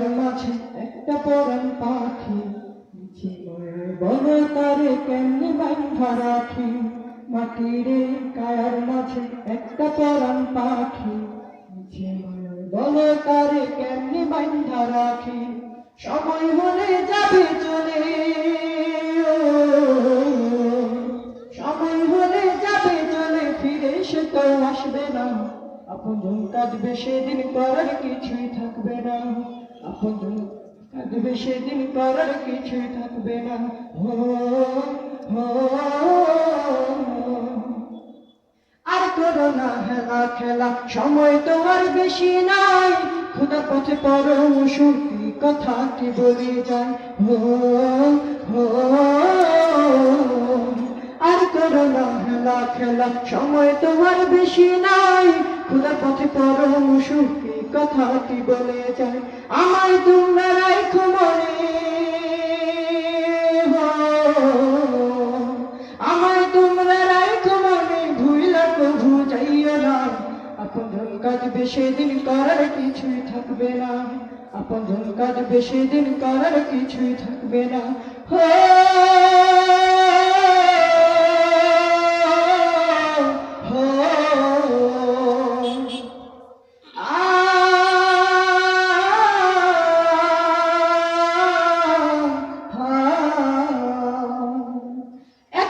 Keir মাঝে একটা পরাণ পাখি। তারে কেমনি রাখি? মাটিরে মাঝে একটা পাখি। তারে কেমনি রাখি? সময় হলে যাবে চলে। সময় হলে যাবে চলে, ফিরে সে তো আসবে না। আপন কাঁদবে সেদিন, করার কিছুই থাকবে না। কাঁদবে সেদিন করার কিছুই থাকবে না। হো হো আর করো না হেলা খেলা, সময় তো আর বেশি নাই। খুদা পথে পরমশু কি কথা কি বলে যায়? হো হো। খেলা সময় তো আর বেশি নাই। খুদা পথে পরমশু কি কথা কি বলে যায়, আমায় তোমরা রাখো মনে। আমায় তোমরা রাখো মনে। ভুইলা কভু যাইও না। আপন কাঁদবে সেদিন করার কিছুই থাকবে না। আপন কাঁদবে সেদিন করার কিছুই থাকবে না। হো হো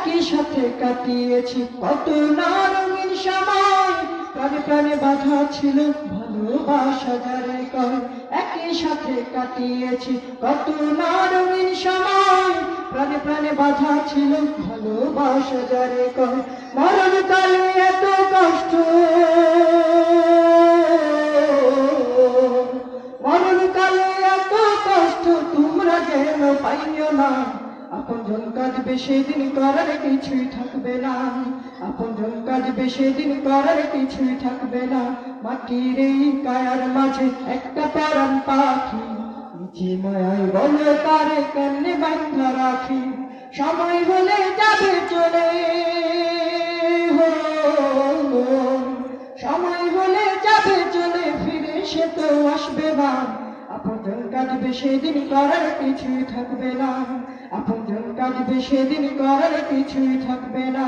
একই সাথে কাটিয়েছি। কত না রঙিন সময়, প্রাণে প্রাণে বাধা ছিল ভালোবাসা যারে কয়। একই সাথে কাটিয়েছি, কত না রঙিন সময়, প্রাণে প্রাণে বাধা ছিল ভালোবাসা যারে কয়। মরণ কালে এত কষ্ট মরণ কালে এত কষ্ট, তোমরা যেন পাইও না। আপন জন কাঁদবে দিন করার কিছুই থাকবে না। আপন জন কাঁদবে দিন করার কিছুই থাকবে না। মাটির এই কায়ার মাঝে একটা পরান পাখি, নিচে মায়াই বলে তারে কেমনে বান্ধা রাখি? সময় হলে যাবে চলে সময় হলে যাবে চলে, ফিরে সে তো আসবে না। আপন কাঁদবে সেদিন করার কিছুই থাকবে না। আপনজন কাঁদবে সেদিন করার কিছুই থাকবে না।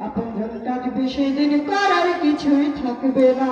আপনজন কাঁদবে সেদিন করার কিছুই থাকবে না।